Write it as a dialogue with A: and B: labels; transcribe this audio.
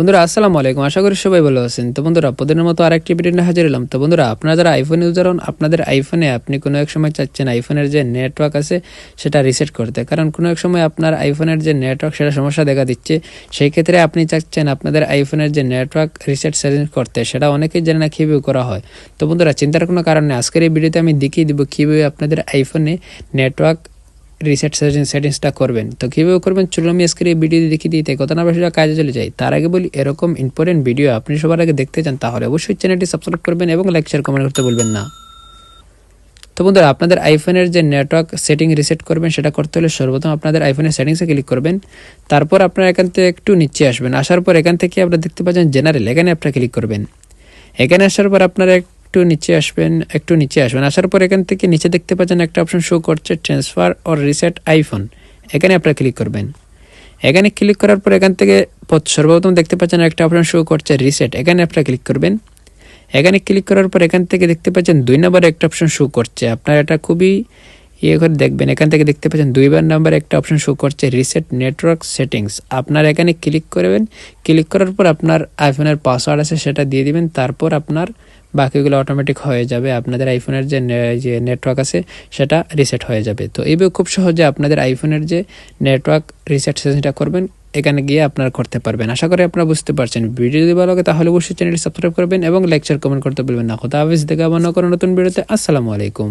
A: বন্ধুরা, আসসালামু আলাইকুম। আশা করি সবাই ভালো আছেন। তো বন্ধুরা প্রতিদিনের মতো আরেকটি ভিডিও নিয়ে হাজির হলাম। তো বন্ধুরা, আপনারা যারা আইফোন ইউজার হন, আপনাদের আইফোনে আপনি কোনো এক সময় চাচ্ছেন আইফোনের যে নেটওয়ার্ক আছে, সেটা রিসেট করতে। কারণ কোনো এক সময় আপনার আইফোনের যে নেটওয়ার্ক সেটা সমস্যা দেখা দিচ্ছে। সেই ক্ষেত্রে আপনি চাচ্ছেন আপনাদের আইফোনের যে নেটওয়ার্ক রিসেট সেটিং করতে। সেটা অনেকেই জানে না কীভাবে করা হয়। তো বন্ধুরা, চিন্তার কোনো কারণ আজকের এই ভিডিওতে আমি দেখিয়ে দিব কীভাবে আপনাদের আইফোনে নেটওয়ার্ক রিসেট সেটিং সেটিংসটা করবেন। তো কীভাবে করবেন? চলুন আমি আজকের এই ভিডিও দেখিয়ে দিতে কত না বেশি কাজে চলে যাই। তার আগে বলি, এরকম ইম্পর্টেন্ট ভিডিও আপনি সবার আগে দেখতে চান, তাহলে অবশ্যই চ্যানেলটি সাবস্ক্রাইব করবেন এবং লাইক শেয়ার কমেন্ট করতে বলবেন না। তো বন্ধুরা, আপনাদের আইফোনের যে নেটওয়ার্ক সেটিং রিসেট করবেন, সেটা করতে হলে সর্বপ্রথম আপনাদের আইফোনের সেটিংসে ক্লিক করবেন। তারপর আপনারা এখান থেকে একটু নিচে আসবেন। আসার পর এখান থেকে আপনারা দেখতে পাচ্ছেন জেনারেল এখানে আপনারা ক্লিক করবেন। এখানে আসার পর আপনারা একটু নিচে আসবেন, একটু নিচে আসবেন। আসার পর এখান থেকে নিচে দেখতে পাচ্ছেন একটা অপশন শো করছে ট্রান্সফার অর রিসেট আইফোন এখানে আপনারা ক্লিক করবেন। এখানে ক্লিক করার পর এখান থেকে প্রথ- সর্বপ্রথম দেখতে পাচ্ছেন একটা অপশন শো করছে রিসেট এখানে আপনারা ক্লিক করবেন। এখানে ক্লিক করার পর এখান থেকে দেখতে পাচ্ছেন দুই নম্বরে একটা অপশন শো করছে। আপনারা এটা খুবই ইয়ে করে দেখবেন। এখান থেকে দেখতে পাচ্ছেন দুইবার নাম্বার একটা অপশন শো করছে রিসেট নেটওয়ার্ক সেটিংস আপনার এখানে ক্লিক করবেন। ক্লিক করার পর আপনার আইফোনের পাসওয়ার্ড আছে, সেটা দিয়ে দিবেন। তারপর আপনার বাকিগুলো অটোমেটিক হয়ে যাবে। আপনাদের আইফোনের যে যে নেটওয়ার্ক আছে, সেটা রিসেট হয়ে যাবে। তো এইভাবে খুব সহজে আপনাদের আইফোনের যে নেটওয়ার্ক রিসেট সেটা করবেন, এখানে গিয়ে আপনারা করতে পারবেন। আশা করি আপনারা বুঝতে পারছেন। ভিডিও যদি ভালো লাগে, তাহলে অবশ্যই চ্যানেলটি সাবস্ক্রাইব করবেন এবং লেকচার কমেন্ট করতে বলবেন না। কথা হাফিজ। দেখা অন্য কোনো নতুন ভিডিওতে। আসসালামু আলাইকুম।